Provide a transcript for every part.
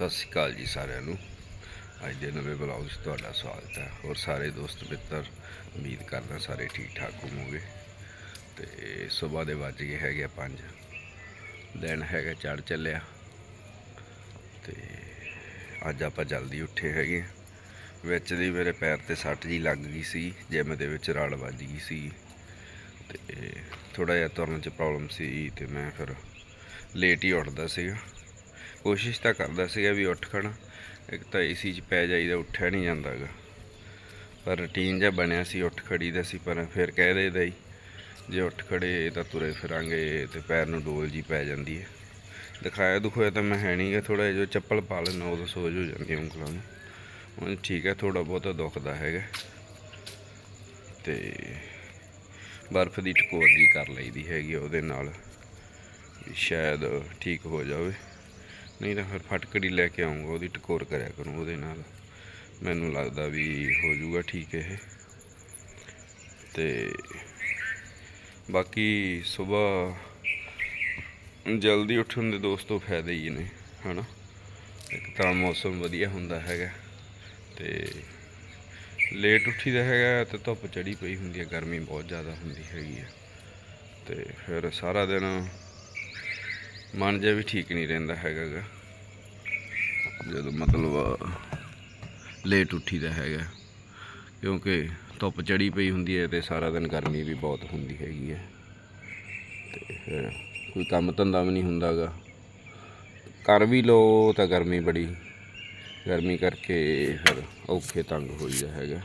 ਸਤਿ ਸ਼੍ਰੀ ਅਕਾਲ ਜੀ ਸਾਰਿਆਂ ਨੂੰ। ਅੱਜ ਦੇ ਨਵੇਂ ਬਲੌਗ 'ਚ ਤੁਹਾਡਾ ਸਵਾਗਤ ਹੈ। ਹੋਰ ਸਾਰੇ ਦੋਸਤ ਮਿੱਤਰ, ਉਮੀਦ ਕਰਦਾ ਸਾਰੇ ਠੀਕ ਠਾਕ ਹੋਵੋਗੇ। ਤੇ ਸਵੇਰ ਦੇ ਵੱਜ ਗਏ ਹੈਗੇ 5 ਦਿਨ ਹੈਗਾ ਚੜ ਚੱਲਿਆ। ਤੇ ਅੱਜ ਆਪਾਂ ਜਲਦੀ ਉੱਠੇ ਹੈਗੇ ਵਿੱਚ ਦੀ ਮੇਰੇ ਪੈਰ ਤੇ ਸੱਟ ਜੀ ਲੱਗ ਗਈ ਸੀ, ਜਿਮ ਦੇ ਵਿੱਚ ਰੜ ਵੱਜ ਗਈ ਸੀ। ਤੇ ਥੋੜਾ ਜਿਹਾ ਤੁਰਨ 'ਚ ਪ੍ਰੋਬਲਮ ਸੀ ਤੇ ਮੈਂ ਫਿਰ ਲੇਟ ਹੀ ਉੱਠਦਾ ਸੀਗਾ। ਕੋਸ਼ਿਸ਼ ਤਾਂ ਕਰਦਾ ਸੀਗਾ ਵੀ ਉੱਠ ਖੜਾ ਇੱਕ ਤਾਂ ਏਸੀ 'ਚ ਪੈ ਜਾਈਦਾ, ਉੱਠਿਆ ਨਹੀਂ ਜਾਂਦਾਗਾ। ਪਰ ਰੁਟੀਨ ਜਿਹਾ ਬਣਿਆ ਸੀ, ਉੱਠ ਖੜੀ ਦਾ ਸੀ, ਪਰ ਫਿਰ ਕਹਿ ਦੇਦਾ ਹੀ ਜੇ ਉੱਠ ਖੜੇ ਤਾਂ ਤੁਰੇ ਫਿਰਾਂਗੇ ਤੇ ਪੈਰ ਨੂੰ ਡੋਲ ਜੀ ਪੈ ਜਾਂਦੀ ਹੈ ਦਿਖਾਇਆ ਦੁਖੋਇਆ ਤਾਂ ਮੈਂ ਹੈ ਨਹੀਂਗਾ ਥੋੜਾ ਜਿਹਾ ਜੋ ਚੱਪਲ ਪਾ ਲੈਣਾ ਉਦੋਂ ਸੋਜ ਹੋ ਜਾਂਦੀ ਉਂਗਲਾਂ ਨੂੰ। ਹੁਣ ਠੀਕ ਹੈ ਥੋੜਾ ਬਹੁਤਾ ਦੁਖਦਾ ਹੈਗਾ। ਤੇ ਬਰਫ਼ ਦੀ ਟਕੋਰ ਜੀ ਕਰ ਲਈਦੀ ਹੈਗੀ ਉਹਦੇ ਨਾਲ ਸ਼ਾਇਦ ਠੀਕ ਹੋ ਜਾਵੇ। ਨਹੀਂ ਤਾਂ ਫਿਰ ਫਟਕੜੀ ਲੈ ਕੇ ਆਉਂਗਾ ਉਹਦੀ ਟਕੋਰ ਕਰਿਆ ਕਰੂੰ ਉਹਦੇ ਨਾਲ। ਮੈਨੂੰ ਲੱਗਦਾ ਵੀ ਹੋ ਜਾਊਗਾ ਠੀਕ ਇਹ। ਤੇ ਬਾਕੀ ਸਵੇਰ ਜਲਦੀ ਉੱਠਣ ਦੇ ਦੋਸਤੋ ਫਾਇਦੇ ਹੀ ਨੇ, ਹਨਾ? ਇੱਕ ਤਾਂ ਮੌਸਮ ਵਧੀਆ ਹੁੰਦਾ ਹੈਗਾ, ਤੇ ਲੇਟ ਉੱਠੀਦਾ ਹੈਗਾ ਤੇ ਧੁੱਪ ਚੜੀ ਪਈ ਹੁੰਦੀ ਹੈ, ਗਰਮੀ ਬਹੁਤ ਜ਼ਿਆਦਾ ਹੁੰਦੀ ਹੈਗੀ ਹੈ। ਤੇ ਫਿਰ ਸਾਰਾ ਦਿਨ ਮਨ ਜਿਹਾ ਵੀ ਠੀਕ ਨਹੀਂ ਰਹਿੰਦਾ ਹੈਗਾ ਗਾ। ਜਦੋਂ ਮਤਲਬ ਲੇਟ ਉੱਠੀਦਾ ਹੈਗਾ। ਕਿਉਂਕਿ ਧੁੱਪ ਚੜੀ ਪਈ ਹੁੰਦੀ ਹੈ ਤੇ ਸਾਰਾ ਦਿਨ ਗਰਮੀ ਵੀ ਬਹੁਤ ਹੁੰਦੀ ਹੈਗੀ ਹੈ। ਤੇ ਫਿਰ ਕੋਈ ਕੰਮ ਧੰਦਾ ਵੀ ਨਹੀਂ ਹੁੰਦਾਗਾ। ਕਰ ਵੀ ਲੋ ਤਾਂ ਗਰਮੀ ਬੜੀ। ਗਰਮੀ ਕਰਕੇ ਫਿਰ ਔਖੇ ਤੰਗ ਹੋਈਦਾ ਹੈਗਾ।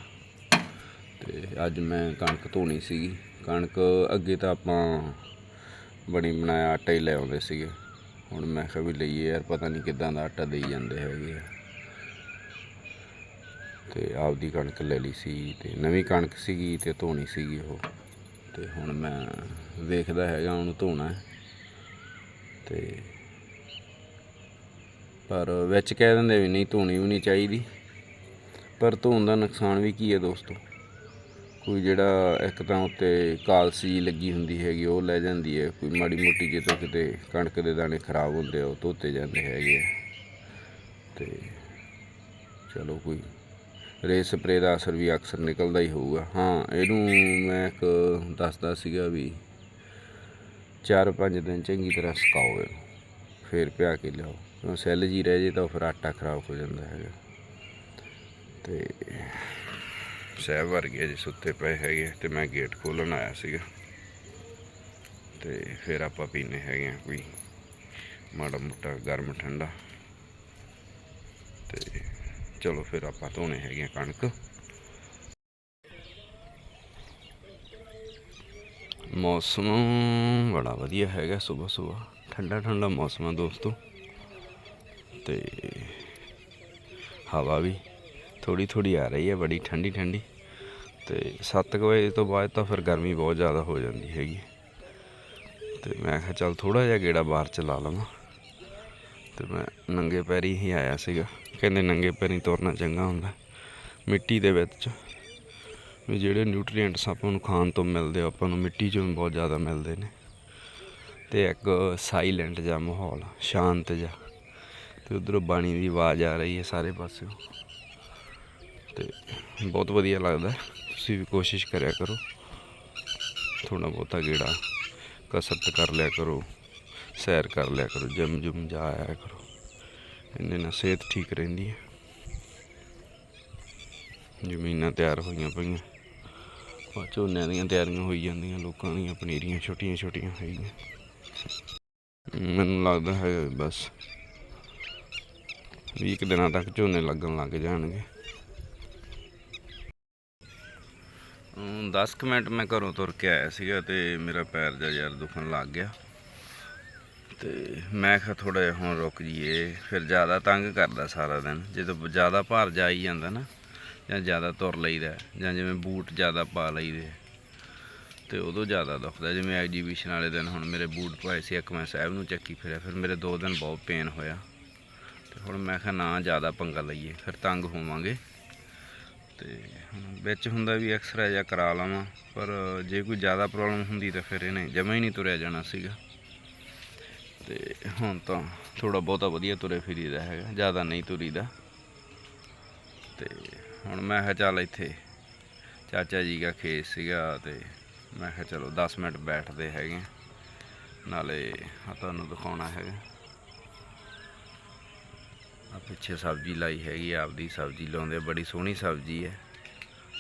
ਤੇ ਅੱਜ ਮੈਂ ਕਣਕ ਧੋਣੀ ਸੀਗੀ। ਕਣਕ ਅੱਗੇ ਤਾਂ ਆਪਾਂ ਬਣੀ ਬਣਾਇਆ, ਆਟਾ ਹੀ ਲੈ ਆਉਂਦੇ ਸੀਗੇ। ਹੁਣ ਮੈਂ ਕਿਹਾ ਵੀ ਲਈਏ ਯਾਰ, ਪਤਾ ਨਹੀਂ ਕਿੱਦਾਂ ਦਾ ਆਟਾ ਦੇਈ ਜਾਂਦੇ ਹੈਗੇ ਆ। ਤੇ ਆਪਦੀ ਕਣਕ ਲੈ ਲਈ ਸੀ ਤੇ ਨਵੀਂ ਕਣਕ ਸੀਗੀ ਤੇ ਧੋਣੀ ਸੀਗੀ ਉਹ। ਤੇ ਹੁਣ ਮੈਂ ਵੇਖਦਾ ਹੈਗਾ, ਉਹਨੂੰ ਧੋਣਾ ਹੈ। ਤੇ ਪਰ ਵਿੱਚ ਕਹਿ ਦਿੰਦੇ ਵੀ ਨਹੀਂ, ਧੋਣੀ ਵੀ ਨਹੀਂ ਚਾਹੀਦੀ। ਪਰ ਧੋਣ ਦਾ ਨੁਕਸਾਨ ਵੀ ਕੀ ਹੈ ਦੋਸਤੋ? ਕੋਈ ਜਿਹੜਾ ਇੱਕ ਤਾਂ ਉੱਤੇ ਕਾਲਸੀ ਜਿਹੀ ਲੱਗੀ ਹੁੰਦੀ ਹੈਗੀ, ਉਹ ਲੈ ਜਾਂਦੀ ਹੈ। ਕੋਈ ਮਾੜੀ ਮੋਟੀ ਜੇ ਤੋਂ ਕਿਤੇ ਕਣਕ ਦੇ ਦਾਣੇ ਖਰਾਬ ਹੁੰਦੇ ਆ, ਉਹ ਧੋਤੇ ਜਾਂਦੇ ਹੈਗੇ ਆ। ਤੇ ਚਲੋ ਕੋਈ ਰੇ ਸਪਰੇ ਦਾ ਅਸਰ ਵੀ ਅਕਸਰ ਨਿਕਲਦਾ ਹੀ ਹੋਊਗਾ। ਹਾਂ, ਇਹਨੂੰ ਮੈਂ ਇੱਕ ਦੱਸਦਾ ਸੀਗਾ ਵੀ ਚਾਰ ਪੰਜ ਦਿਨ ਚੰਗੀ ਤਰ੍ਹਾਂ ਸੁਕਾਓ ਇਹਨੂੰ, ਫਿਰ ਪਿਆ ਕੇ ਲਿਆਓ। ਕਿਉਂ ਸੈੱਲ ਜੀ ਰਹਿ ਜੇ ਤਾਂ ਫਿਰ ਆਟਾ ਖਰਾਬ ਹੋ ਜਾਂਦਾ ਹੈਗਾ। ਤੇ ਸਹਿਬ ਵਰਗੇ ਜੇ ਸੁੱਤੇ ਪਏ ਹੈਗੇ ਤੇ ਮੈਂ ਗੇਟ ਖੋਲਣ ਆਇਆ ਸੀਗਾ। ਤੇ ਫਿਰ ਆਪਾਂ ਪੀਨੇ ਹੈਗੇ ਆ ਕੋਈ ਮਾੜਾ ਮੋਟਾ ਗਰਮ ਠੰਡਾ। ਤੇ ਚਲੋ ਫਿਰ ਆਪਾਂ ਧੋਣੇ ਹੈਗੇ ਆ ਕਣਕ। ਮੌਸਮ ਬੜਾ ਵਧੀਆ ਹੈਗਾ ਸਵੇਰ ਸਵੇਰ ਠੰਡਾ ਠੰਡਾ ਮੌਸਮ ਆ ਦੋਸਤੋ। ਤੇ ਹਵਾ ਵੀ ਥੋੜੀ ਥੋੜੀ ਆ ਰਹੀ ਹੈ, ਬੜੀ ਠੰਡੀ ਠੰਡੀ ਤੇ 7 ਵਜੇ ਤੋਂ ਬਾਅਦ ਤਾਂ ਫਿਰ ਗਰਮੀ ਬਹੁਤ ਜ਼ਿਆਦਾ ਹੋ ਜਾਂਦੀ ਹੈਗੀ। ਤੇ ਮੈਂ ਕਿਹਾ ਚੱਲ ਥੋੜਾ ਜਿਹਾ ਗੇੜਾ ਬਾਹਰ ਚਲਾ ਲਵਾਂ। ਤੇ ਮੈਂ ਨੰਗੇ ਪੈਰੀ ਹੀ ਆਇਆ ਸੀਗਾ। ਕਹਿੰਦੇ ਨੰਗੇ ਪੈਰੀ ਤੁਰਨਾ ਚੰਗਾ ਹੁੰਦਾ, ਮਿੱਟੀ ਦੇ ਵਿੱਚ। ਵੀ ਜਿਹੜੇ ਨਿਊਟ੍ਰੀਐਂਟਸ ਆਪਾਂ ਨੂੰ ਖਾਣ ਤੋਂ ਮਿਲਦੇ ਆ, ਆਪਾਂ ਨੂੰ ਮਿੱਟੀ ਚੋਂ ਬਹੁਤ ਜ਼ਿਆਦਾ ਮਿਲਦੇ ਨੇ। ਤੇ ਇੱਕ ਸਾਇਲੈਂਟ ਜਿਹਾ ਮਾਹੌਲ, ਸ਼ਾਂਤ ਜਿਹਾ। ਤੇ ਉਧਰੋਂ ਬਾਣੀ ਦੀ ਆਵਾਜ਼ ਆ ਰਹੀ ਹੈ ਸਾਰੇ ਪਾਸਿਓਂ। ਤੇ ਬਹੁਤ ਵਧੀਆ ਲੱਗਦਾ। ਤੁਸੀਂ ਵੀ ਕੋਸ਼ਿਸ਼ ਕਰਿਆ ਕਰੋ। ਥੋੜਾ ਬਹੁਤਾ ਗੇੜਾ ਕਸਰਤ ਕਰ ਲਿਆ ਕਰੋ, ਸੈਰ ਕਰ ਲਿਆ ਕਰੋ, ਜਿਮ ਜੁਮ ਜਾ ਆਇਆ ਕਰੋ। ਇਹਦੇ ਨਾਲ ਸਿਹਤ ਠੀਕ ਰਹਿੰਦੀ ਹੈ। ਜ਼ਮੀਨਾਂ ਤਿਆਰ ਹੋਈਆਂ ਪਈਆਂ। ਆ ਝੋਨਿਆਂ ਦੀਆਂ ਤਿਆਰੀਆਂ ਹੋਈ ਜਾਂਦੀਆਂ, ਲੋਕਾਂ ਦੀਆਂ ਪਨੀਰੀਆਂ ਛੋਟੀਆਂ ਛੋਟੀਆਂ ਹੋਈਆਂ। ਮੈਨੂੰ ਲੱਗਦਾ ਹੈ ਬਸ 20 ਦਿਨਾਂ ਤੱਕ ਝੋਨੇ ਲੱਗਣ ਲੱਗ ਜਾਣਗੇ। 10 ਕੁ ਮਿੰਟ ਮੈਂ ਘਰੋਂ ਤੁਰ ਕੇ ਆਇਆ ਸੀਗਾ ਤੇ ਮੇਰਾ ਪੈਰ ਦਾ ਯਾਰ ਦੁਖਣ ਲੱਗ ਗਿਆ। ਤੇ ਮੈਂ ਕਿਹਾ ਥੋੜਾ ਜਿਹਾ ਹੁਣ ਰੁਕ ਜੀਏ ਫਿਰ ਜ਼ਿਆਦਾ ਤੰਗ ਕਰਦਾ ਸਾਰਾ ਦਿਨ। ਜਦੋਂ ਜ਼ਿਆਦਾ ਭਾਰ ਜਾਈ ਜਾਂਦਾ ਨਾ, ਜਾਂ ਜ਼ਿਆਦਾ ਤੁਰ ਲਈਦਾ, ਜਾਂ ਜਿਵੇਂ ਬੂਟ ਜ਼ਿਆਦਾ ਪਾ ਲਈਦੇ। ਤੇ ਉਦੋਂ ਜ਼ਿਆਦਾ ਦੁਖਦਾ। ਜਿਵੇਂ ਐਗਜੀਬਿਸ਼ਨ ਵਾਲੇ ਦਿਨ ਹੁਣ ਮੇਰੇ ਬੂਟ ਪਾਏ ਸੀ, ਇੱਕ ਮੈਂ ਸਾਹਿਬ ਨੂੰ ਚੱਕੀ ਫਿਰਿਆ। ਫਿਰ ਮੇਰੇ ਦੋ ਦਿਨ ਬਹੁਤ ਪੇਨ ਹੋਇਆ। ਤੇ ਹੁਣ ਮੈਂ ਕਿਹਾ ਨਾ, ਜ਼ਿਆਦਾ ਪੰਗਾ ਲਈਏ, ਫਿਰ ਤੰਗ ਹੋਵਾਂਗੇ। ਤੇ ਹੁਣ ਵਿੱਚ ਹੁੰਦਾ ਵੀ ਐਕਸਰਾ ਜਾਂ ਕਰਾ ਲਵਾਂ, ਪਰ ਜੇ ਕੋਈ ਜ਼ਿਆਦਾ ਪ੍ਰੋਬਲਮ ਹੁੰਦੀ ਤਾਂ ਫਿਰ ਇਹਨੇ ਜਮਾ ਹੀ ਨਹੀਂ ਤੁਰਿਆ ਜਾਣਾ ਸੀਗਾ। ਤੇ ਹੁਣ ਤਾਂ ਥੋੜਾ ਬਹੁਤਾ ਵਧੀਆ ਤੁਰੇ ਫਿਰੀਦਾ ਹੈਗਾ, ਜ਼ਿਆਦਾ ਨਹੀਂ ਤੁਰੀਦਾ। ਤੇ ਹੁਣ ਮੈਂ ਕਿਹਾ ਚੱਲ ਇੱਥੇ ਚਾਚਾ ਜੀ ਦਾ ਖੇਤ ਸੀਗਾ ਤੇ ਮੈਂ ਕਿਹਾ ਚਲੋ 10 ਮਿੰਟ ਬੈਠਦੇ ਹੈਗੇ। ਨਾਲੇ ਆ ਤੁਹਾਨੂੰ ਦਿਖਾਉਣਾ ਹੈਗਾ। ਆ ਪਿੱਛੇ ਸਬਜ਼ੀ ਲਾਈ ਹੈਗੀ ਆਪਦੀ ਸਬਜ਼ੀ ਲਾਉਂਦੇ ਆ, ਬੜੀ ਸੋਹਣੀ ਸਬਜ਼ੀ ਹੈ।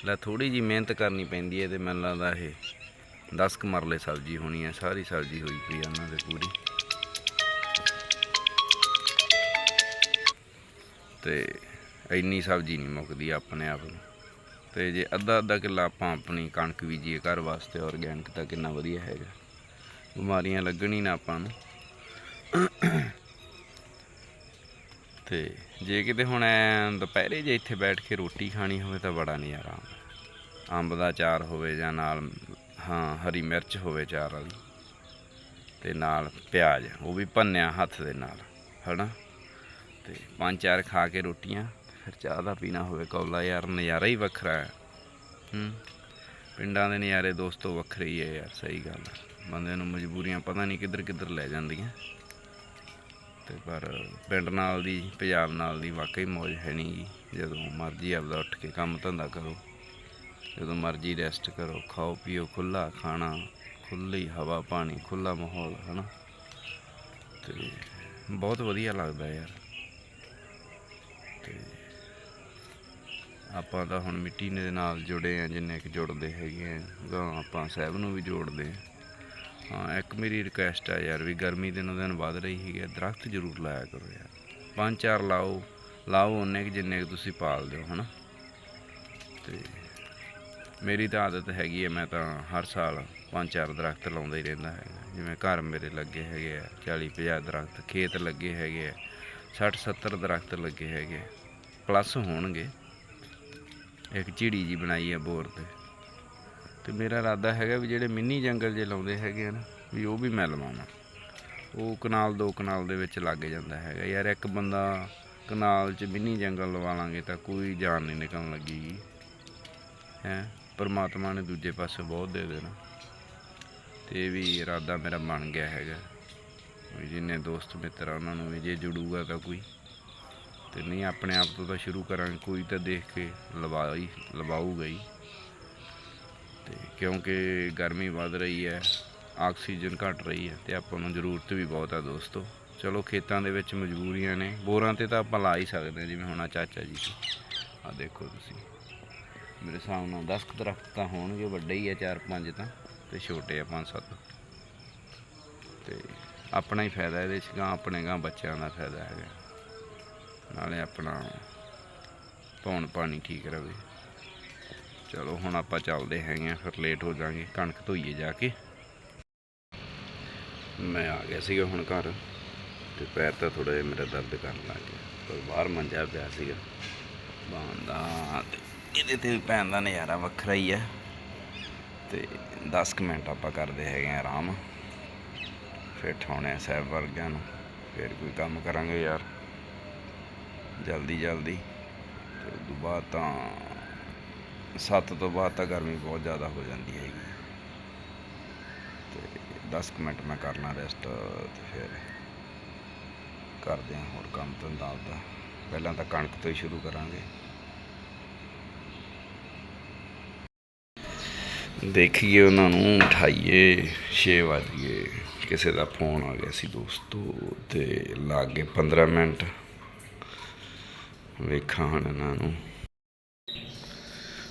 ਲੈ ਥੋੜੀ ਜੀ ਮਿਹਨਤ ਕਰਨੀ ਪੈਂਦੀ ਹੈ ਤੇ ਮੈਨੂੰ ਲੱਗਦਾ ਇਹ 10 ਕੁ ਮਰਲੇ ਸਬਜ਼ੀ ਹੋਣੀ ਹੈ ਸਾਰੀ ਸਬਜ਼ੀ ਹੋਈ ਪਈ ਆ ਉਹਨਾਂ ਦੇ ਪੂਰੀ। ਤੇ ਇੰਨੀ ਸਬਜ਼ੀ ਨਹੀਂ ਮੁੱਕਦੀ ਆਪਣੇ ਆਪ ਨੂੰ। ਤੇ ਜੇ ਅੱਧਾ ਅੱਧਾ ਕਿੱਲਾ ਆਪਾਂ ਆਪਣੀ ਕਣਕ ਬੀਜੀਏ ਘਰ ਵਾਸਤੇ ਆਰਗੈਨਿਕ ਤਾਂ ਕਿੰਨਾ ਵਧੀਆ ਹੈਗਾ। ਬਿਮਾਰੀਆਂ ਲੱਗਣੀ ਨਾ ਆਪਾਂ ਨੂੰ। ਤੇ ਜੇ ਕਿਤੇ ਹੁਣ ਐਂ ਦੁਪਹਿਰੇ ਜੇ ਇੱਥੇ ਬੈਠ ਕੇ ਰੋਟੀ ਖਾਣੀ ਹੋਵੇ ਤਾਂ ਬੜਾ ਨਜ਼ਾਰਾ ਆਉਂਦਾ। ਅੰਬ ਦਾ ਚਾਰ ਹੋਵੇ ਜਾਂ ਨਾਲ, ਹਾਂ, ਹਰੀ ਮਿਰਚ ਹੋਵੇ ਚਾਰ ਵਾਲੀ ਤੇ ਨਾਲ ਪਿਆਜ਼, ਉਹ ਵੀ ਭੰਨਿਆ ਹੱਥ ਦੇ ਨਾਲ, ਹਨਾ? ਤੇ ਪੰਜ ਚਾਰ ਖਾ ਕੇ ਰੋਟੀਆਂ, ਫਿਰ ਚਾਹ ਦਾ ਪੀਣਾ ਹੋਵੇ ਕੌਲਾ, ਯਾਰ ਨਜ਼ਾਰਾ ਹੀ ਵੱਖਰਾ ਹੈ। ਹੂੰ? ਪਿੰਡਾਂ ਦੇ ਨਜ਼ਾਰੇ ਦੋਸਤੋ ਵੱਖਰੇ ਹੀ ਹੈ ਯਾਰ, ਸਹੀ ਗੱਲ ਹੈ। ਬੰਦੇ ਨੂੰ ਮਜਬੂਰੀਆਂ ਪਤਾ ਨਹੀਂ ਕਿੱਧਰ ਕਿੱਧਰ ਲੈ ਜਾਂਦੀਆਂ। ਤੇ ਪਰ ਪਿੰਡ ਨਾਲ ਦੀ, ਪੰਜਾਬ ਨਾਲ ਦੀ ਵਾਕਈ ਮੌਜ ਹੈ ਨਹੀਂ ਗੀ ਜਦੋਂ ਮਰਜ਼ੀ ਆਪਦਾ ਉੱਠ ਕੇ ਕੰਮ ਧੰਦਾ ਕਰੋ, ਜਦੋਂ ਮਰਜ਼ੀ ਰੈਸਟ ਕਰੋ, ਖਾਓ ਪੀਓ ਖੁੱਲਾ ਖਾਣਾ ਖੁੱਲੀ ਹਵਾ, ਪਾਣੀ ਖੁੱਲਾ ਮਾਹੌਲ, ਹਨਾ? ਤੇ ਬਹੁਤ ਵਧੀਆ ਲੱਗਦਾ ਯਾਰ। ਤੇ ਆਪਾਂ ਤਾਂ ਹੁਣ ਮਿੱਟੀ ਦੇ ਨਾਲ ਜੁੜੇ ਆ, ਜਿੰਨੇ ਕਿ ਜੁੜਦੇ ਹੈਗੇ ਆ ਗਾਂ ਆਪਾਂ ਸਾਹਿਬ ਨੂੰ ਵੀ ਜੋੜਦੇ ਆ। ਹਾਂ, ਇੱਕ ਮੇਰੀ ਰਿਕੁਐਸਟ ਆ ਯਾਰ ਵੀ ਗਰਮੀ ਦਿਨੋਂ ਦਿਨ ਵੱਧ ਰਹੀ ਹੈਗੀ ਹੈ ਦਰਖਤ ਜ਼ਰੂਰ ਲਾਇਆ ਕਰੋ ਯਾਰ। ਪੰਜ ਚਾਰ ਲਾਓ ਲਾਓ ਉਹਨੇ ਕਿ ਜਿੰਨੇ ਕੁ ਤੁਸੀਂ ਪਾਲਦੇ ਹੋ ਹਨਾ? ਤੇ ਮੇਰੀ ਤਾਂ ਆਦਤ ਹੈਗੀ ਹੈ ਮੈਂ ਤਾਂ ਹਰ ਸਾਲ ਪੰਜ ਚਾਰ ਦਰਖਤ ਲਾਉਂਦਾ ਹੀ ਰਹਿੰਦਾ ਹੈਗਾ। ਜਿਵੇਂ ਘਰ ਮੇਰੇ ਲੱਗੇ ਹੈਗੇ ਆ 40 50 ਦਰਖਤ, ਖੇਤ ਲੱਗੇ ਹੈਗੇ ਆ 60 70 ਦਰਖਤ ਲੱਗੇ ਹੈਗੇ ਪਲੱਸ ਹੋਣਗੇ। ਇੱਕ ਝਿੜੀ ਜੀ ਬਣਾਈ ਹੈ ਬੋਰ ਤੇ। ਤੇ ਮੇਰਾ ਇਰਾਦਾ ਹੈਗਾ ਵੀ ਜਿਹੜੇ ਮਿੰਨੀ ਜੰਗਲ ਜੇ ਲਾਉਂਦੇ ਹੈਗੇ ਆ ਨਾ, ਵੀ ਉਹ ਵੀ ਮੈਂ ਲਵਾਵਾਂ। ਉਹ ਕਨਾਲ ਦੋ ਕਨਾਲ ਦੇ ਵਿੱਚ ਲੱਗ ਜਾਂਦਾ ਹੈਗਾ। ਯਾਰ ਇੱਕ ਬੰਦਾ ਕਨਾਲ 'ਚ ਮਿੰਨੀ ਜੰਗਲ ਲਵਾ ਲਾਂਗੇ ਤਾਂ ਕੋਈ ਜਾਨ ਨਹੀਂ ਨਿਕਲਣ ਲੱਗੇਗੀ ਹੈ? ਪਰਮਾਤਮਾ ਨੇ ਦੂਜੇ ਪਾਸੇ ਬਹੁਤ ਦੇ ਦੇਣਾ। ਤੇ ਇਹ ਵੀ ਇਰਾਦਾ ਮੇਰਾ ਬਣ ਗਿਆ ਹੈਗਾ। ਵੀ ਜਿੰਨੇ ਦੋਸਤ ਮਿੱਤਰ ਆ ਉਹਨਾਂ ਨੂੰ ਵੀ ਜੇ ਜੁੜੂਗਾ ਤਾਂ ਕੋਈ। ਤੇ ਨਹੀਂ, ਆਪਣੇ ਆਪ ਤੋਂ ਤਾਂ ਸ਼ੁਰੂ ਕਰਾਂਗੇ। ਕੋਈ ਤਾਂ ਦੇਖ ਕੇ ਲਵਾ ਹੀ ਲਵਾਊਗਾ ਹੀ। ਕਿਉਂਕਿ ਗਰਮੀ ਵੱਧ ਰਹੀ ਹੈ, ਆਕਸੀਜਨ ਘਟ ਰਹੀ ਹੈ ਤੇ ਆਪਾਂ ਨੂੰ ਜ਼ਰੂਰਤ ਵੀ ਬਹੁਤ ਆ ਦੋਸਤੋ। ਚਲੋ ਖੇਤਾਂ ਦੇ ਵਿੱਚ ਮਜਬੂਰੀਆਂ ਨੇ, ਬੋਰਾਂ ਤੇ ਤਾਂ ਆਪਾਂ ਲਾ ਹੀ ਸਕਦੇ ਹਾਂ ਜਿਵੇਂ ਹੁਣ ਆਹ ਚਾਚਾ ਜੀ ਆ ਦੇਖੋ ਤੁਸੀਂ, ਮੇਰੇ ਹਿਸਾਬ ਨਾਲ 10 ਕੁ ਦਰਖਤ ਤਾਂ ਹੋਣਗੇ, ਵੱਡੇ ਹੀ ਆ ਚਾਰ ਪੰਜ ਤਾਂ, ਤੇ ਛੋਟੇ ਆ ਪੰਜ ਸੱਤ। ਤੇ ਆਪਣਾ ਹੀ ਫਾਇਦਾ ਇਹਦੇ ਚ ਗਾਂ ਆਪਣੇ ਗਾਂ ਬੱਚਿਆਂ ਦਾ ਫਾਇਦਾ ਹੈਗਾ। ਨਾਲੇ ਆਪਣਾ ਧੌਣ ਪਾਣੀ ਠੀਕ ਰਵੇ। ਚਲੋ ਹੁਣ ਆਪਾਂ ਚੱਲਦੇ ਹੈਗੇ ਆ ਫਿਰ ਲੇਟ ਹੋ ਜਾਾਂਗੇ ਕਣਕ ਧੋਈਏ ਜਾ ਕੇ। ਮੈਂ ਆ ਗਿਆ ਸੀਗਾ ਹੁਣ ਘਰ ਤੇ ਪੈਰ ਤਾਂ ਥੋੜਾ ਜਿਹਾ ਮੇਰਾ ਦਰਦ ਕਰਨ ਲੱਗ ਗਿਆ। ਪਰ ਬਾਹਰ ਮੰਜਾ ਪਿਆ ਸੀਗਾ। ਬਾਂਹ ਇਹਦੇ ਤੇ ਵੀ ਪੈਣ ਦਾ ਨਜ਼ਾਰਾ ਵੱਖਰਾ ਹੀ ਹੈ ਤੇ 10 ਕੁ ਮਿੰਟ ਆਪਾਂ ਕਰਦੇ ਹੈਗੇ ਆ ਆਰਾਮ। ਫਿਰ ਠਾਉਣੇ ਆ ਸਾਹਿਬ ਵਰਗਿਆਂ ਨੂੰ। ਫਿਰ ਕੋਈ ਕੰਮ ਕਰਾਂਗੇ ਯਾਰ। ਜਲਦੀ ਜਲਦੀ ਤੇ ਉਸ ਤੋਂ ਬਾਅਦ ਤਾਂ ਸੱਤ ਤੋਂ ਬਾਅਦ ਤਾਂ ਗਰਮੀ ਬਹੁਤ ਜ਼ਿਆਦਾ ਹੋ ਜਾਂਦੀ ਹੈਗੀ। ਤੇ 10 ਕੁ ਮਿੰਟ ਮੈਂ ਕਰਨਾ ਰੈਸਟ ਤੇ ਫਿਰ ਕਰਦੇ ਹਾਂ ਹੋਰ ਕੰਮ ਧੰਦਾ ਆਪਦਾ। ਪਹਿਲਾਂ ਤਾਂ ਕਣਕ ਤੋਂ ਹੀ ਸ਼ੁਰੂ ਕਰਾਂਗੇ। ਦੇਖੀਏ ਉਹਨਾਂ ਨੂੰ, ਉਠਾਈਏ 6 ਵਜੇ ਕਿਸੇ ਦਾ ਫੋਨ ਆ ਗਿਆ ਸੀ ਦੋਸਤੋ ਤੇ ਲੱਗ ਗਏ 15 ਮਿੰਟ। ਵੇਖਾਂ ਹੁਣ ਇਹਨਾਂ ਨੂੰ।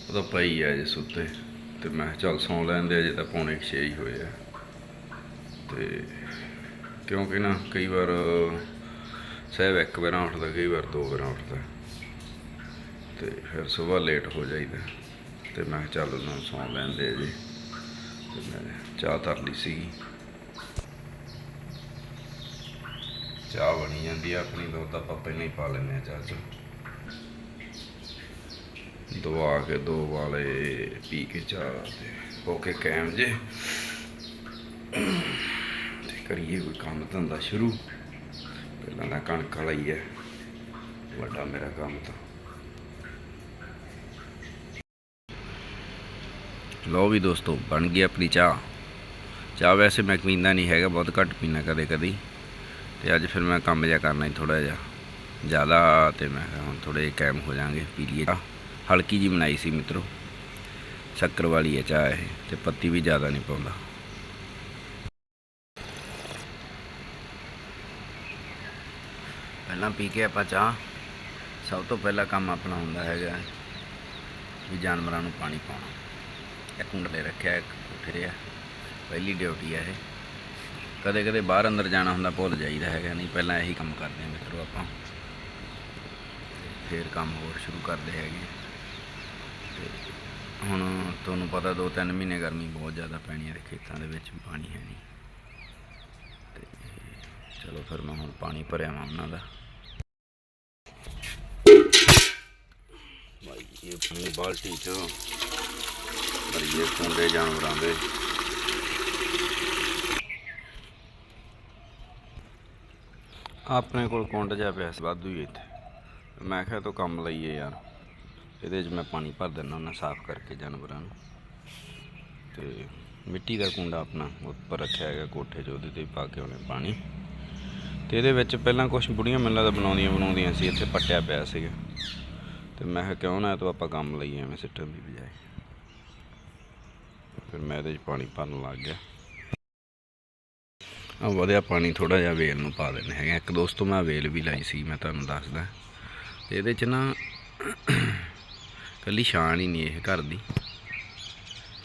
ਉਹ ਤਾਂ ਪਈ ਆ ਜੇ ਸੁੱਤੇ। ਤੇ ਮੈਂ ਕਿਹਾ ਚੱਲ ਸੌਂ ਲੈਂਦੇ ਅਜੇ ਤਾਂ ਪੌਣੇ 6 ਹੀ ਹੋਏ ਆ। ਤੇ ਕਿਉਂਕਿ ਨਾ ਕਈ ਵਾਰ ਸਾਹਿਬ ਇੱਕ ਵਾਰ ਉੱਠਦਾ, ਕਈ ਵਾਰ ਦੋ ਵਾਰ ਉੱਠਦਾ। ਤੇ ਫਿਰ ਸਵੇਰ ਲੇਟ ਹੋ ਜਾਈਦਾ। ਤੇ ਮੈਂ ਕਿਹਾ ਚੱਲ ਉਹਨਾਂ ਨੂੰ ਸੌਂ ਲੈਂਦੇ ਜੀ। ਤੇ ਮੈਂ ਚਾਹ ਧਰ ਲਈ ਸੀਗੀ। ਚਾਹ ਬਣੀ ਜਾਂਦੀ ਆ ਆਪਣੀ, ਦੁੱਧ ਤਾਂ ਆਪਾਂ ਪਹਿਲਾਂ ਹੀ ਪਾ ਲੈਂਦੇ ਆ ਚਾਹ ਚ। ਦਵਾ ਕੇ ਦੋ ਵਾਲੇ ਪੀ ਕੇ ਚਾਹ ਤੇ ਹੋ ਕੇ ਕਾਇਮ ਜੇ। ਤੇ ਕਰੀਏ ਕੋਈ ਕੰਮ ਧੰਦਾ ਸ਼ੁਰੂ। ਪਹਿਲਾਂ ਤਾਂ ਕਣਕ ਵਾਲਾ ਹੀ ਹੈ। ਵੱਡਾ ਮੇਰਾ ਕੰਮ ਤਾਂ। ਲਓ ਵੀ ਦੋਸਤੋ, ਬਣ ਗਈ ਆਪਣੀ ਚਾਹ। ਚਾਹ ਵੈਸੇ ਮੈਂ ਪੀਂਦਾ ਨਹੀਂ ਹੈਗਾ, ਬਹੁਤ ਘੱਟ ਪੀਣਾ ਕਦੇ ਕਦੇ। ਤੇ ਅੱਜ ਫਿਰ ਮੈਂ ਕੰਮ ਜਿਹਾ ਕਰਨਾ ਹੀ ਥੋੜਾ ਜਿਹਾ। ਜ਼ਿਆਦਾ ਤੇ ਮੈਂ ਕਿਹਾ ਹੁਣ ਥੋੜੇ ਕੈਮ ਹੋ ਜਾਾਂਗੇ ਪੀ ਲਈਏ ਹਲਕੀ ਜੀ ਬਣਾਈ ਸੀ ਮਿੱਤਰੋ। ਸ਼ੱਕਰ ਵਾਲੀ ਹੈ ਚਾਹ ਇਹ ਤੇ ਪੱਤੀ ਵੀ ਜ਼ਿਆਦਾ ਨਹੀਂ ਪਾਉਂਦਾ। ਪਹਿਲਾਂ ਪੀ ਕੇ ਆਪਾਂ ਚਾਹ। ਸਭ ਤੋਂ ਪਹਿਲਾ ਕੰਮ ਆਪਣਾ ਹੁੰਦਾ ਹੈਗਾ ਵੀ ਜਾਨਵਰਾਂ ਨੂੰ ਪਾਣੀ ਪਾਉਣਾ। ਇੱਕ ਕੁੰਡਲੇ ਰੱਖਿਆ, ਇੱਕ ਕੋਠੇ ਰਿਹਾ ਪਹਿਲੀ ਡਿਊਟੀ ਆ ਇਹ। ਕਦੇ ਕਦੇ ਬਾਹਰ ਅੰਦਰ ਜਾਣਾ ਹੁੰਦਾ, ਭੁੱਲ ਜਾਈਦਾ ਹੈਗਾ, ਨਹੀਂ ਪਹਿਲਾਂ ਇਹੀ ਕੰਮ ਕਰਦੇ ਹਾਂ ਮਿੱਤਰੋ ਆਪਾਂ। ਫਿਰ ਕੰਮ ਹੋਰ ਸ਼ੁਰੂ ਕਰਦੇ ਹੈਗੇ। ਹੁਣ ਤੁਹਾਨੂੰ ਪਤਾ ਦੋ ਤਿੰਨ ਮਹੀਨੇ ਗਰਮੀ ਬਹੁਤ ਜ਼ਿਆਦਾ ਪੈਣੀ ਹੈ ਤੇ ਖੇਤਾਂ ਦੇ ਵਿੱਚ ਪਾਣੀ ਹੈ ਨਹੀਂ। ਤੇ ਚਲੋ ਫਿਰ ਮੈਂ ਹੁਣ ਪਾਣੀ ਭਰਿਆ ਵਾਂ ਉਹਨਾਂ ਦਾ। ਭਾਈ ਇਹ ਪਾਣੀ ਬਾਲਟੀ ਚ ਭਰੀਏ ਕੁੰਡੇ ਜਾਨਵਰਾਂ ਦੇ। ਆਪਣੇ ਕੋਲ ਕੁੰਡ ਜਿਹਾ ਪਿਆ ਵਾਧੂ ਹੀ ਇੱਥੇ। ਮੈਂ ਕਿਹਾ ਤੋ ਕੰਮ ਲਈਏ ਯਾਰ। ਇਹਦੇ 'ਚ ਮੈਂ ਪਾਣੀ ਭਰ ਦਿੰਦਾ ਹੁੰਦਾ, ਸਾਫ਼ ਕਰਕੇ ਜਾਨਵਰਾਂ ਨੂੰ। ਤੇ ਮਿੱਟੀ ਦਾ ਕੁੰਡਾ ਆਪਣਾ ਉੱਪਰ ਰੱਖਿਆ ਹੈਗਾ ਕੋਠੇ 'ਚ, ਉਹਦੇ ਤੇ ਪਾ ਕੇ ਉਹਨੇ ਪਾਣੀ। ਤੇ ਇਹਦੇ ਵਿੱਚ ਪਹਿਲਾਂ ਕੁਝ ਬੁੜੀਆਂ ਮੈਨੂੰ ਲੱਗਦਾ ਬਣਾਉਂਦੀਆਂ ਬਣਾਉਂਦੀਆਂ ਸੀ, ਇੱਥੇ ਪੱਟਿਆ ਪਿਆ ਸੀਗਾ। ਤੇ ਮੈਂ ਕਿਹਾ ਕਿਉਂ ਨਾ ਇਹ ਤੋਂ ਆਪਾਂ ਕੰਮ ਲਈਏ, ਐਵੇਂ ਸਿੱਟਣ ਦੀ ਬਜਾਏ। ਫਿਰ ਮੈਂ ਇਹਦੇ 'ਚ ਪਾਣੀ ਭਰਨ ਲੱਗ ਗਿਆ। ਆ ਵਧਿਆ ਪਾਣੀ ਥੋੜਾ ਜਿਹਾ ਵੇਲ ਨੂੰ ਪਾ ਦਿੰਦੇ ਹੈਗੇ ਇੱਕ ਦੋਸਤੋ ਮੈਂ ਵੇਲ ਵੀ ਲਾਈ ਸੀ, ਮੈਂ ਤੁਹਾਨੂੰ ਦੱਸਦਾ। ਇਹਦੇ 'ਚ ਨਾ ਕੱਲੀ ਸ਼ਾਨ ਹੀ ਨਹੀਂ ਇਹ ਘਰ ਦੀ।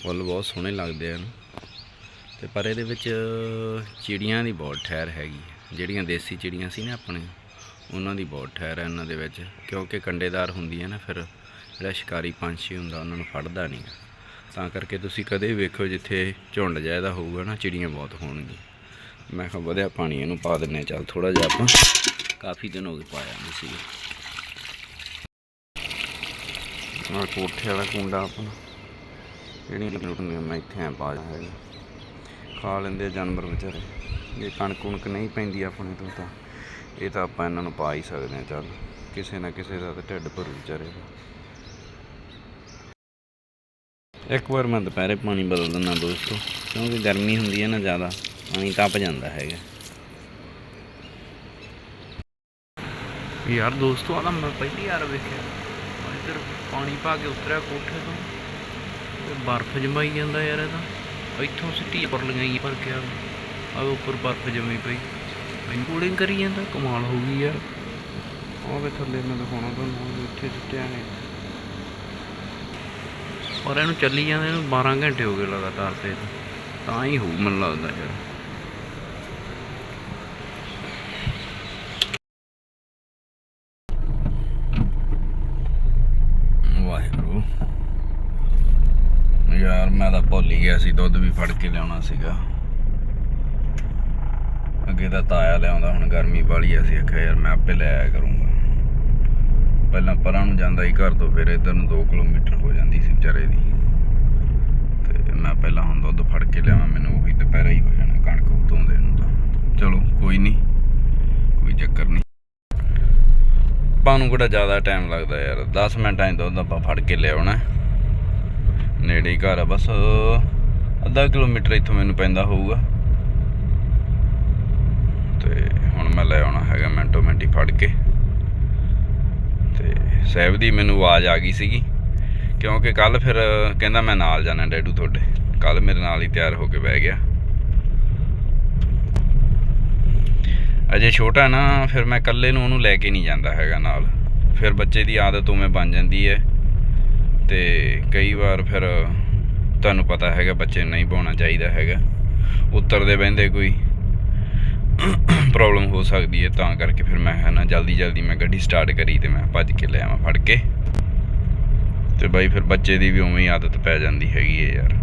ਫੁੱਲ ਬਹੁਤ ਸੋਹਣੇ ਲੱਗਦੇ ਹਨ ਤੇ ਪਰ ਇਹਦੇ ਵਿੱਚ ਚਿੜੀਆਂ ਦੀ ਬਹੁਤ ਠਹਿਰ ਹੈਗੀ ਜਿਹੜੀਆਂ ਦੇਸੀ ਚਿੜੀਆਂ ਸੀ ਨਾ ਆਪਣੇ, ਉਹਨਾਂ ਦੀ ਬਹੁਤ ਠਹਿਰ ਹੈ ਇਹਨਾਂ ਦੇ ਵਿੱਚ। ਕਿਉਂਕਿ ਕੰਡੇਦਾਰ ਹੁੰਦੀ ਹੈ ਨਾ ਫਿਰ, ਜਿਹੜਾ ਸ਼ਿਕਾਰੀ ਪੰਛੀ ਹੁੰਦਾ, ਉਹਨਾਂ ਨੂੰ ਫੜਦਾ ਨਹੀਂ। ਤਾਂ ਕਰਕੇ ਤੁਸੀਂ ਕਦੇ ਵੀ ਵੇਖੋ ਜਿੱਥੇ ਝੁੰਡ ਜਾਇਦਾ ਹੋਊਗਾ ਨਾ, ਚਿੜੀਆਂ ਬਹੁਤ ਹੋਣਗੀਆਂ। ਮੈਂ ਕਿਹਾ ਵਧਿਆ ਪਾਣੀ ਇਹਨੂੰ ਪਾ ਦਿੰਨੇ ਚੱਲ ਥੋੜਾ ਜਿਹਾ ਆਪਾਂ ਕਾਫੀ ਦਿਨ ਹੋ ਗਏ ਪਾਇਆ ਨਹੀਂ ਸੀ ਆ ਕੋਠੇ ਵਾਲਾ ਕੁੰਡਾ ਆਪਣਾ। ਜਿਹੜੀਆਂ ਲੁੱਟਣੀਆਂ ਮੈਂ ਇੱਥੇ ਆ ਪਾ ਹੈਗਾ। ਖਾ ਲੈਂਦੇ ਜਾਨਵਰ ਵਿਚਾਰੇ। ਜੇ ਕਣਕ ਕੁਣਕ ਨਹੀਂ ਪੈਂਦੀ ਆਪਣੇ ਤੋਂ ਤਾਂ। ਇਹ ਤਾਂ ਆਪਾਂ ਇਹਨਾਂ ਨੂੰ ਪਾ ਹੀ ਸਕਦੇ ਆ, ਚੱਲ। ਕਿਸੇ ਨਾ ਕਿਸੇ ਦਾ ਤਾਂ ਢਿੱਡ ਭਰੂ ਵਿਚਾਰੇ ਦਾ। ਇੱਕ ਵਾਰ ਮੈਂ ਦੁਪਹਿਰੇ ਪਾਣੀ ਬਦਲ ਦਿੰਦਾ ਦੋਸਤੋ। ਕਿਉਂਕਿ ਗਰਮੀ ਹੁੰਦੀ ਹੈ ਨਾ ਜ਼ਿਆਦਾ, ਪਾਣੀ ਤਪ ਜਾਂਦਾ ਹੈਗਾ। ਯਾਰ ਦੋਸਤੋ ਆ ਮੈਂ ਪਹਿਲੀ ਵਾਰ ਵੇਖਿਆ। ਆਹ ਪਾਣੀ ਪਾ ਕੇ ਉਤਰਿਆ ਕੋਠੇ ਤੋਂ। ਤੇ ਬਰਫ਼ ਜਮਾਈ ਜਾਂਦਾ ਯਾਰ ਇਹਦਾ। ਇੱਥੋਂ ਸਿੱਟੀ ਪਰ ਲਗਾਈ ਭਰ ਕੇ ਆ। ਉੱਪਰ ਬਰਫ਼ ਜਮੀ ਪਈ। ਐਂ ਕੂਲਿੰਗ ਕਰੀ ਜਾਂਦਾ, ਕਮਾਲ ਹੋ ਗਈ ਯਾਰ। ਉਹ ਵੇ ਥੱਲੇ ਮੈਂ ਦਿਖਾਉਣਾ ਤੁਹਾਨੂੰ ਇੱਥੇ ਸਿੱਟਿਆ ਨੇ। ਔਰ ਇਹਨੂੰ ਚੱਲੀ ਜਾਂਦੇ ਨੂੰ 12 ਘੰਟੇ ਹੋ ਗਏ ਲਗਾਤਾਰ ਤੇ। ਤਾਂ ਹੀ ਹੋਊ ਮੈਨੂੰ ਲੱਗਦਾ ਯਾਰ ਵਾਹਿਗੁਰੂ ਯਾਰ ਮੈਂ ਤਾਂ ਭੁੱਲ ਹੀ ਗਿਆ ਸੀ, ਦੁੱਧ ਵੀ ਫੜ ਕੇ ਲਿਆਉਣਾ ਸੀਗਾ। ਅੱਗੇ ਤਾਂ ਤਾਇਆ ਲਿਆਉਂਦਾ, ਹੁਣ ਗਰਮੀ ਵਾਲੀ ਆ ਸੀ ਆਖਿਆ, ਯਾਰ, ਮੈਂ ਆਪੇ ਲੈ ਆਇਆ ਕਰੂੰਗਾ। ਪਹਿਲਾਂ ਪਰਾਂ ਨੂੰ ਜਾਂਦਾ ਸੀ ਘਰ ਤੋਂ, ਫਿਰ ਇੱਧਰ ਨੂੰ 2 ਕਿਲੋਮੀਟਰ ਹੋ ਜਾਂਦੀ ਸੀ ਵਿਚਾਰੇ ਦੀ। ਤੇ ਮੈਂ ਪਹਿਲਾਂ ਹੁਣ ਦੁੱਧ ਫੜ ਕੇ ਲਿਆਵਾਂ, ਮੈਨੂੰ ਉਹੀ ਦੁਪਹਿਰਾ ਹੀ ਹੋ ਜਾਣਾ, ਕਣਕ ਉਤੋਂਦੇ ਨੂੰ ਤਾਂ। ਚਲੋ, ਕੋਈ ਨਹੀਂ, ਕੋਈ ਚੱਕਰ ਨਹੀਂ। ਆਪਾਂ ਨੂੰ ਕਿਹੜਾ ਜ਼ਿਆਦਾ ਟਾਈਮ ਲੱਗਦਾ ਯਾਰ? 10 ਮਿੰਟਾਂ ਹੀ ਦੁੱਧ ਆਪਾਂ ਫੜ ਕੇ ਲਿਆਉਣਾ। ਨੇੜੇ ਹੀ ਘਰ ਆ ਬਸ। ਅੱਧਾ ਕਿਲੋਮੀਟਰ ਇੱਥੋਂ ਮੈਨੂੰ ਪੈਂਦਾ ਹੋਊਗਾ। ਤੇ ਹੁਣ ਮੈਂ ਲੈ ਆਉਣਾ ਹੈਗਾ ਮਿੰਟੋ ਮਿੰਟ ਹੀ ਫੜ ਕੇ। ਤੇ ਸਾਹਿਬ ਦੀ ਮੈਨੂੰ ਆਵਾਜ਼ ਆ ਗਈ ਸੀਗੀ, ਕਿਉਂਕਿ ਕੱਲ ਫਿਰ ਕਹਿੰਦਾ ਮੈਂ ਨਾਲ ਜਾਣਾ ਡੈਡੂ ਤੁਹਾਡੇ। ਕੱਲ ਮੇਰੇ ਨਾਲ ਹੀ ਤਿਆਰ ਹੋ ਕੇ ਬਹਿ ਗਿਆ। ਅਜੇ ਛੋਟਾ ਨਾ, ਫਿਰ ਮੈਂ ਇਕੱਲੇ ਨੂੰ ਉਹਨੂੰ ਲੈ ਕੇ ਨਹੀਂ ਜਾਂਦਾ ਹੈਗਾ ਨਾਲ। ਫਿਰ ਬੱਚੇ ਦੀ ਆਦਤ ਉਵੇਂ ਬਣ ਜਾਂਦੀ ਹੈ। ਤੇ ਕਈ ਵਾਰ ਫਿਰ ਤੁਹਾਨੂੰ ਪਤਾ ਹੈਗਾ, ਬੱਚੇ ਨਹੀਂ ਪਾਉਣਾ ਚਾਹੀਦਾ ਹੈਗਾ। ਉੱਤਰਦੇ ਬਹਿੰਦੇ ਕੋਈ ਪ੍ਰੋਬਲਮ ਹੋ ਸਕਦੀ ਹੈ, ਤਾਂ ਕਰਕੇ ਫਿਰ ਮੈਂ ਹੈ ਨਾ ਜਲਦੀ ਜਲਦੀ ਮੈਂ ਗੱਡੀ ਸਟਾਰਟ ਕਰੀ ਤੇ ਮੈਂ ਭੱਜ ਕੇ ਲੈ ਆਵਾਂ ਫੜ ਕੇ। ਤੇ ਬਾਈ ਫਿਰ ਬੱਚੇ ਦੀ ਵੀ ਉਵੇਂ ਹੀ ਆਦਤ ਪੈ ਜਾਂਦੀ ਹੈਗੀ ਹੈ ਯਾਰ।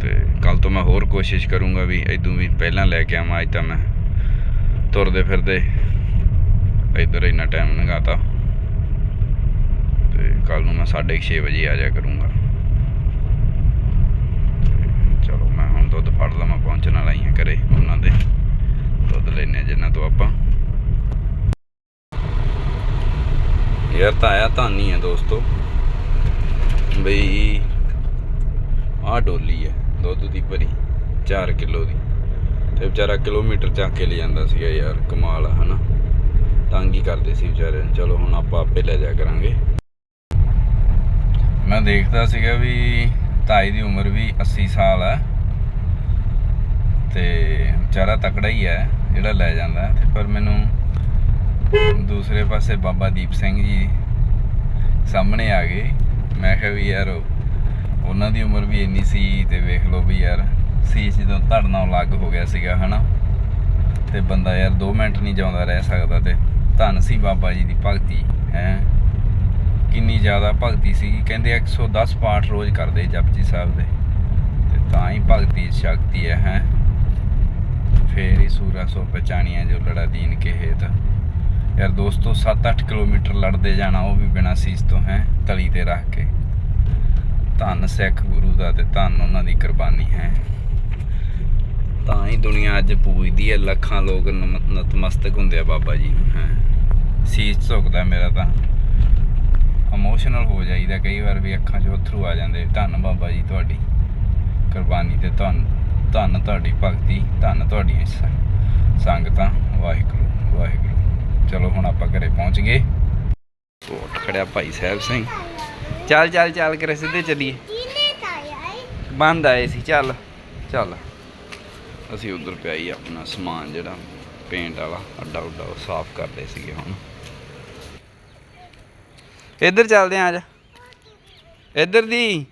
ਤੇ ਕੱਲ ਤੋਂ ਮੈਂ ਹੋਰ ਕੋਸ਼ਿਸ਼ ਕਰੂੰਗਾ ਵੀ ਇਦੋਂ ਵੀ ਪਹਿਲਾਂ ਲੈ ਕੇ ਆਵਾਂ, ਅੱਜ ਤਾਂ ਮੈਂ ਤੁਰਦੇ ਫਿਰਦੇ ਇੱਧਰ ਇੰਨਾ ਟਾਈਮ ਲੰਘਾਤਾ। ਤੇ ਕੱਲ ਨੂੰ ਮੈਂ 6:30 ਵਜੇ ਆ ਜਾਇਆ ਕਰੂੰਗਾ ਤੇ ਚਲੋ ਮੈਂ ਹੁਣ ਦੁੱਧ ਫੜ ਲਵਾਂ ਪਹੁੰਚਣ ਵਾਲਾ ਹੀ ਆ ਘਰੇ ਉਹਨਾਂ ਦੇ ਦੁੱਧ ਲੈਣੇ ਜਿੰਨਾਂ ਤੋਂ ਆਪਾਂ ਯਾਰ ਤਾਂ ਆਇਆ ਤਾਂ ਹੈ ਦੋਸਤੋ। ਬਈ, ਆਹ ਡੋਲੀ ਹੈ ਦੁੱਧ ਦੀ ਭਰੀ 4 ਕਿਲੋ ਦੀ। ਤੇ ਵਿਚਾਰਾ ਕਿਲੋਮੀਟਰ ਚੱਕ ਕੇ ਲੈ ਜਾਂਦਾ ਸੀਗਾ ਯਾਰ, ਕਮਾਲ ਆ, ਹਨਾ? ਤੰਗ ਹੀ ਕਰਦੇ ਸੀ ਵਿਚਾਰੇ ਨੂੰ। ਚਲੋ ਹੁਣ ਆਪਾਂ ਆਪੇ ਲੈ ਜਾ ਕਰਾਂਗੇ। ਮੈਂ ਦੇਖਦਾ ਸੀਗਾ ਵੀ ਤਾਈ ਦੀ ਉਮਰ ਵੀ 80 ਸਾਲ ਹੈ ਤੇ ਵਿਚਾਰਾ ਤਕੜਾ ਹੀ ਹੈ ਜਿਹੜਾ ਲੈ ਜਾਂਦਾ। ਪਰ ਮੈਨੂੰ ਦੂਸਰੇ ਪਾਸੇ ਬਾਬਾ ਦੀਪ ਸਿੰਘ ਜੀ ਸਾਹਮਣੇ ਆ ਗਏ। ਮੈਂ ਕਿਹਾ ਵੀ ਯਾਰ, ਉਹਨਾਂ ਦੀ ਉਮਰ ਵੀ ਇੰਨੀ ਸੀ ਤੇ ਵੇਖ ਲਓ ਵੀ ਯਾਰ ਸੀਸ ਜਦੋਂ ਧੜਨਾ ਅਲੱਗ ਹੋ ਗਿਆ ਸੀਗਾ, ਹਨਾ? ਤੇ ਬੰਦਾ ਯਾਰ 2 ਮਿੰਟ ਨਹੀਂ ਜਿਉਂਦਾ ਰਹਿ ਸਕਦਾ ਤੇ ਧੰਨ ਸੀ ਬਾਬਾ ਜੀ ਦੀ ਭਗਤੀ, ਹੈ? ਕਿੰਨੀ ਜ਼ਿਆਦਾ ਭਗਤੀ ਸੀ। ਕਹਿੰਦੇ 110 ਪਾਠ ਰੋਜ਼ ਕਰਦੇ ਜਪਜੀ ਸਾਹਿਬ ਦੇ। ਤੇ ਤਾਂ ਹੀ ਭਗਤੀ ਸ਼ਕਤੀ ਹੈ ਹੈ? ਫੇਰ ਹੀ ਸੂਰਾ ਸੋ ਪਛਾਣੀਆਂ ਜੋ ਲੜਾ ਦੀਨ ਕੇ ਹੇਤ। ਯਾਰ ਦੋਸਤੋ 7-8 ਕਿਲੋਮੀਟਰ ਲੜਦੇ ਜਾਣਾ, ਉਹ ਵੀ ਬਿਨਾਂ ਸੀਸ ਤੋਂ, ਹੈ, ਤਲੀ ਤੇ ਰੱਖ ਕੇ। ਧੰਨ ਸਿੱਖ ਗੁਰੂ ਦਾ ਤੇ ਧੰਨ ਉਹਨਾਂ ਦੀ ਕੁਰਬਾਨੀ, ਹੈ। ਤਾਂ ਹੀ ਦੁਨੀਆ ਅੱਜ ਪੂਜਦੀ ਹੈ, ਲੱਖਾਂ ਲੋਕ ਨਤਮਸਤਕ ਹੁੰਦੇ ਆ ਬਾਬਾ ਜੀ ਨੂੰ, ਹੈ। ਸੀਸ ਝੁਕਦਾ ਮੇਰਾ ਤਾਂ। ਇਮੋਸ਼ਨਲ ਹੋ ਜਾਈਦਾ ਕਈ ਵਾਰ ਵੀ ਅੱਖਾਂ ਚੋਂ ਅਥਰੂ ਆ ਜਾਂਦੇ। ਧੰਨ ਬਾਬਾ ਜੀ ਤੁਹਾਡੀ ਕੁਰਬਾਨੀ ਤੇ ਧੰਨ ਧੰਨ ਤੁਹਾਡੀ ਭਗਤੀ, ਧੰਨ ਤੁਹਾਡੀਆਂ ਸ- ਸੰਗਤਾਂ। ਵਾਹਿਗੁਰੂ ਵਾਹਿਗੁਰੂ। ਚਲੋ ਹੁਣ ਆਪਾਂ ਘਰੇ ਪਹੁੰਚ ਗਏ। ਕੋਟ ਖੜਿਆ ਭਾਈ ਸਾਹਿਬ ਸਿੰਘ। ਚੱਲ ਚੱਲ ਚੱਲ ਕੇ ਸਿੱਧੇ ਚੱਲੀਏ। ਬੰਦ ਆਏ ਸੀ ਚੱਲ ਚੱਲ। ਅਸੀਂ ਉਧਰ ਪਿਆ ਹੀ ਆਪਣਾ ਸਮਾਨ ਜਿਹੜਾ ਪੇਂਟ ਵਾਲਾ ਅੱਡਾ ਉੱਡਾ ਉਹ ਸਾਫ਼ ਕਰਦੇ ਸੀਗੇ ਹੁਣ। ਇੱਧਰ ਚੱਲਦੇ ਆਂ ਜਾ। ਇੱਧਰ ਦੀ।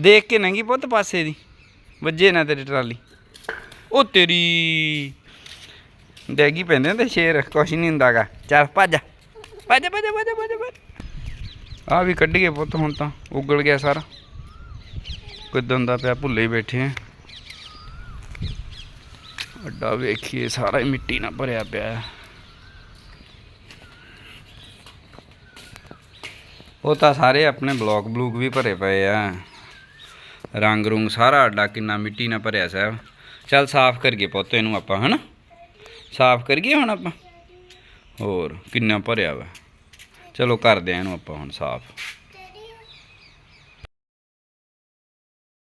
ਦੇਖ ਕੇ ਨੰਗੀ ਪੁੱਤ ਪਾਸੇ ਦੀ। ਵੱਜੇ ਨਾ ਤੇਰੀ ਟਰਾਲੀ। ਉਹ ਤੇਰੀ। ਡੈਗੀ ਪੈਂਦੇ ਹੁੰਦੇ? ਸ਼ੇਰ, ਕੁਛ ਨਹੀਂ ਹੁੰਦਾਗਾ ਚੱਲ, ਭੱਜ ਭੱਜ ਭੱਜ ਭੱਜ ਭੱਜ ਭੱਜ। ਆ ਵੀ ਕੱਢ ਗਏ ਪੁੱਤ ਹੁਣ ਤਾਂ, ਉਗਲ ਗਿਆ ਸਾਰਾ। ਕਿਦਾਂ ਦਾ ਪਿਆ, ਭੁੱਲੇ ਹੀ ਬੈਠੇ ਆ। ਅੱਡਾ ਵੇਖੀਏ, ਸਾਰਾ ਹੀ ਮਿੱਟੀ ਨਾਲ ਭਰਿਆ ਪਿਆ ਹੈ। ਉਹ ਤਾਂ ਸਾਰੇ ਆਪਣੇ ਬਲੌਕ ਬਲੂਕ ਵੀ ਭਰੇ ਪਏ ਆ। ਰੰਗ ਰੁੰਗ ਸਾਰਾ ਅੱਡਾ ਕਿੰਨਾ ਮਿੱਟੀ ਨਾਲ ਭਰਿਆ ਸਾਹਿਬ ਚੱਲ, ਸਾਫ਼ ਕਰੀਏ ਪੁੱਤ ਇਹਨੂੰ ਆਪਾਂ, ਹਨਾ? ਸਾਫ਼ ਕਰੀਏ ਹੁਣ ਆਪਾਂ? ਹੋਰ, ਕਿੰਨਾ ਭਰਿਆ ਵਾ। ਚਲੋ ਕਰਦੇ ਆ ਇਹਨੂੰ ਆਪਾਂ ਹੁਣ ਸਾਫ਼।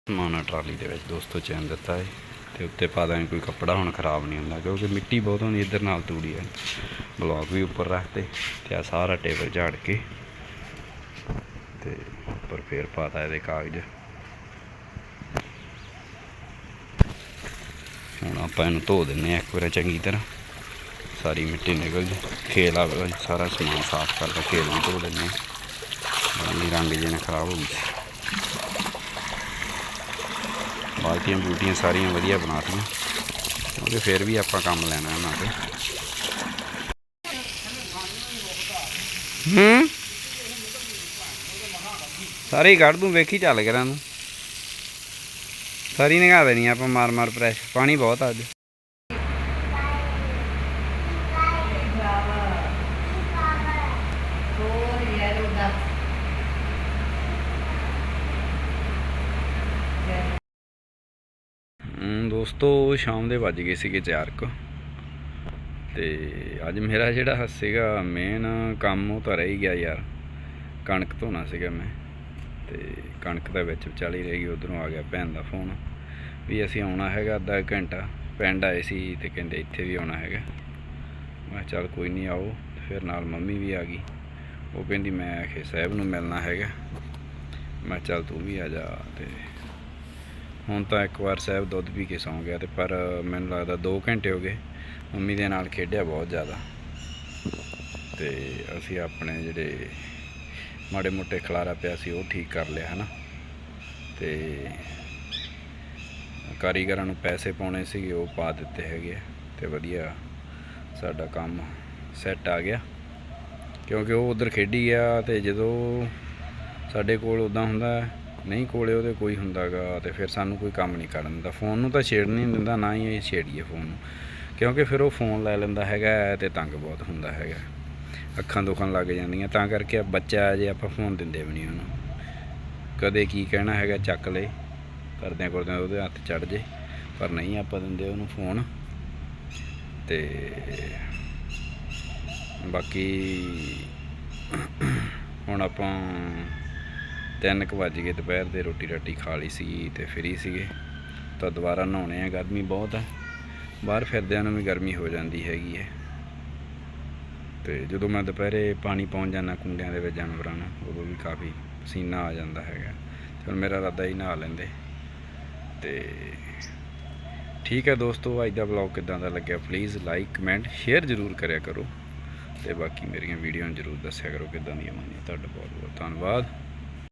ਸਮਾਨ ਟਰਾਲੀ ਦੇ ਵਿੱਚ, ਦੋਸਤੋ ਚੈਨ ਦਿੱਤਾ ਹੈ ਤੇ ਉੱਤੇ ਪਾ ਦਾਂਗੇ ਕੋਈ ਕੱਪੜਾ, ਹੁਣ ਖਰਾਬ ਨਹੀਂ ਹੁੰਦਾ, ਕਿਉਂਕਿ ਮਿੱਟੀ ਬਹੁਤ ਹੁੰਦੀ ਇੱਧਰ ਨਾਲ ਤੂੜੀ ਹੈ ਬਲੌਕ ਵੀ ਉੱਪਰ ਰੱਖਤੇ, ਤੇ ਆ ਸਾਰਾ ਟੇਬਲ ਝਾੜ ਕੇ, ਤੇ ਉੱਪਰ ਫੇਰ ਪਾਤਾ ਇਹਦੇ ਕਾਗਜ਼। ਹੁਣ ਆਪਾਂ ਇਹਨੂੰ ਧੋ ਦਿੰਨੇ ਆ ਇੱਕ ਵਾਰ ਚੰਗੀ ਤਰ੍ਹਾਂ। ਸਾਰੀ ਮਿੱਟੀ ਨਿਕਲ ਜੇ। ਖੇਲ ਆ ਜੀ, ਸਾਰਾ ਸਮਾਨ ਸਾਫ਼ ਕਰਕੇ ਖੇਲ ਵੀ ਧੋ ਦਿੰਨੇ ਆ ਰੰਗ ਜਿਹੇ ਨਾ ਖਰਾਬ ਹੋ ਗਏ ਬਾਲਟੀਆਂ ਬੂਟੀਆਂ ਸਾਰੀਆਂ ਵਧੀਆ ਬਣਾਤੀਆਂ। ਕਿਉਂਕਿ ਫਿਰ ਵੀ ਆਪਾਂ ਕੰਮ ਲੈਣਾ ਇਹਨਾਂ ਤੇ। ਹੂੰ? ਸਾਰੀ ਕੱਢ ਦੂੰ ਵੇਖੀ ਚੱਲ ਕਰਾਂ ਨੂੰ ਸਾਰੀ ਨਿਗਾ ਦੇਣੀ ਆਪਾਂ, ਮਾਰ ਮਾਰ ਪ੍ਰੈਸ਼ ਪਾਣੀ ਬਹੁਤ ਆ ਅੱਜ। ਦੋਸਤੋ, ਸ਼ਾਮ ਦੇ ਵੱਜ ਗਏ ਸੀਗੇ 4 ਕੁ। ਤੇ ਅੱਜ ਮੇਰਾ ਜਿਹੜਾ ਸੀਗਾ ਮੇਨ ਕੰਮ, ਉਹ ਤਾਂ ਰਹਿ ਗਿਆ ਯਾਰ। ਕਣਕ ਧੋਣਾ ਸੀਗਾ ਮੈਂ। ਤੇ ਕਣਕ ਦਾ ਵਿੱਚ ਵਿਚਾਲੀ ਰਹਿ ਗਈ, ਉਧਰੋਂ ਆ ਗਿਆ ਭੈਣ ਦਾ ਫੋਨ ਵੀ ਅਸੀਂ ਆਉਣਾ ਹੈਗਾ ਅੱਧਾ ਕੁ ਘੰਟਾ। ਪਿੰਡ ਆਏ ਸੀ ਤੇ ਕਹਿੰਦੇ ਇੱਥੇ ਵੀ ਆਉਣਾ ਹੈਗਾ। ਮੈਂ ਕਿਹਾ ਚੱਲ ਕੋਈ ਨਹੀਂ ਆਓ। ਫਿਰ ਨਾਲ ਮੰਮੀ ਵੀ ਆ ਗਈ। ਉਹ ਕਹਿੰਦੀ ਮੈਂ ਆਖੇ ਸਾਹਿਬ ਨੂੰ ਮਿਲਣਾ ਹੈਗਾ। ਮੈਂ ਕਿਹਾ ਚੱਲ ਤੂੰ ਵੀ ਆ ਜਾ ਤੇ ਹੁਣ ਤਾਂ ਇੱਕ ਵਾਰ ਸਾਹਿਬ ਦੁੱਧ ਪੀ ਕੇ ਸੌਂ ਗਿਆ ਤੇ ਪਰ ਮੈਨੂੰ ਲੱਗਦਾ 2 ਘੰਟੇ ਹੋ ਗਏ। ਮੰਮੀ ਦੇ ਨਾਲ ਖੇਡਿਆ ਬਹੁਤ ਜ਼ਿਆਦਾ। ਤੇ ਅਸੀਂ ਆਪਣੇ ਜਿਹੜੇ ਮਾੜੇ ਮੋਟੇ ਖਲਾਰਾ ਪਿਆ ਸੀ ਉਹ ਠੀਕ ਕਰ ਲਿਆ, ਹਨਾ। ਤੇ ਕਾਰੀਗਰਾਂ ਨੂੰ ਪੈਸੇ ਪਾਉਣੇ ਸੀਗੇ ਉਹ ਪਾ ਦਿੱਤੇ ਹੈਗੇ ਆ ਤੇ ਵਧੀਆ ਸਾਡਾ ਕੰਮ ਸੈੱਟ ਆ ਗਿਆ। ਕਿਉਂਕਿ ਉਹ ਉਧਰ ਖੇਡੀ ਗਿਆ ਤੇ ਜਦੋਂ ਸਾਡੇ ਕੋਲ ਉਦਾਂ ਹੁੰਦਾ, ਨਹੀਂ ਕੋਲੇ ਉਹਦੇ ਕੋਈ ਹੁੰਦਾਗਾ ਤੇ ਫਿਰ ਸਾਨੂੰ ਕੋਈ ਕੰਮ ਨਹੀਂ ਕਰਨ ਦਿੰਦਾ। ਫੋਨ ਨੂੰ ਤਾਂ ਛੇੜ ਨਹੀਂ ਦਿੰਦਾ, ਨਾ ਹੀ ਇਹ ਛੇੜੀਏ ਫੋਨ ਨੂੰ। ਕਿਉਂਕਿ ਫਿਰ ਉਹ ਫੋਨ ਲੈ ਲੈਂਦਾ ਹੈਗਾ ਤੇ ਤੰਗ ਬਹੁਤ ਹੁੰਦਾ ਹੈਗਾ। ਅੱਖਾਂ ਦੁਖਣ ਲੱਗ ਜਾਂਦੀਆਂ, ਤਾਂ ਕਰਕੇ ਬੱਚਾ ਜੇ ਆਪਾਂ ਫੋਨ ਦਿੰਦੇ ਵੀ ਨਹੀਂ ਉਹਨੂੰ। ਕਦੇ ਕੀ ਕਹਿਣਾ ਹੈਗਾ, ਚੱਕ ਲੈ ਕਰਦਿਆਂ ਕਰਦਿਆਂ ਉਹਦੇ ਹੱਥ ਚੜ ਜੇ, ਪਰ ਨਹੀਂ ਆਪਾਂ ਦਿੰਦੇ ਉਹਨੂੰ ਫੋਨ। ਤੇ ਬਾਕੀ ਹੁਣ ਆਪਾਂ ਤਿੰਨ ਕੁ ਵੱਜ ਗਏ ਦੁਪਹਿਰ ਦੇ, ਰੋਟੀ ਰਾਟੀ ਖਾ ਲਈ ਸੀ ਤੇ ਫਰੀ ਸੀਗੇ। ਤਾਂ ਦੁਬਾਰਾ ਨਹਾਉਣੇ ਆ, ਗਰਮੀ ਬਹੁਤ ਆ। ਬਾਹਰ ਫਿਰਦਿਆਂ ਨੂੰ ਵੀ ਗਰਮੀ ਹੋ ਜਾਂਦੀ ਹੈਗੀ ਹੈ। ਤੇ ਜਦੋਂ ਮੈਂ ਦੁਪਹਿਰੇ ਪਾਣੀ ਪਾਉਣ ਜਾਂਦਾ, ਕੁੰਡਿਆਂ ਦੇ ਵਿੱਚ ਜਾਨਵਰਾਂ ਨੂੰ, ਉਦੋਂ ਵੀ ਕਾਫੀ ਪਸੀਨਾ ਆ ਜਾਂਦਾ ਹੈਗਾ। ਚਲ ਮੇਰਾ ਇਰਾਦਾ ਹੀ ਨਹਾ ਲੈਂਦੇ। ਤੇ ਠੀਕ ਹੈ ਦੋਸਤੋ, ਅੱਜ ਦਾ ਵਲੌਗ ਕਿਦਾਂ ਦਾ ਲੱਗਿਆ ਪਲੀਜ਼ ਲਾਈਕ ਕਮੈਂਟ ਸ਼ੇਅਰ ਜ਼ਰੂਰ ਕਰਿਆ ਕਰੋ ਤੇ ਬਾਕੀ ਮੇਰੀਆਂ ਵੀਡੀਓ ਜ਼ਰੂਰ ਦੱਸਿਆ ਕਰੋ ਕਿਦਾਂ ਦੀਆਂ ਬਣੀਆਂ। ਤੁਹਾਡਾ ਬਹੁਤ ਬਹੁਤ ਧੰਨਵਾਦ।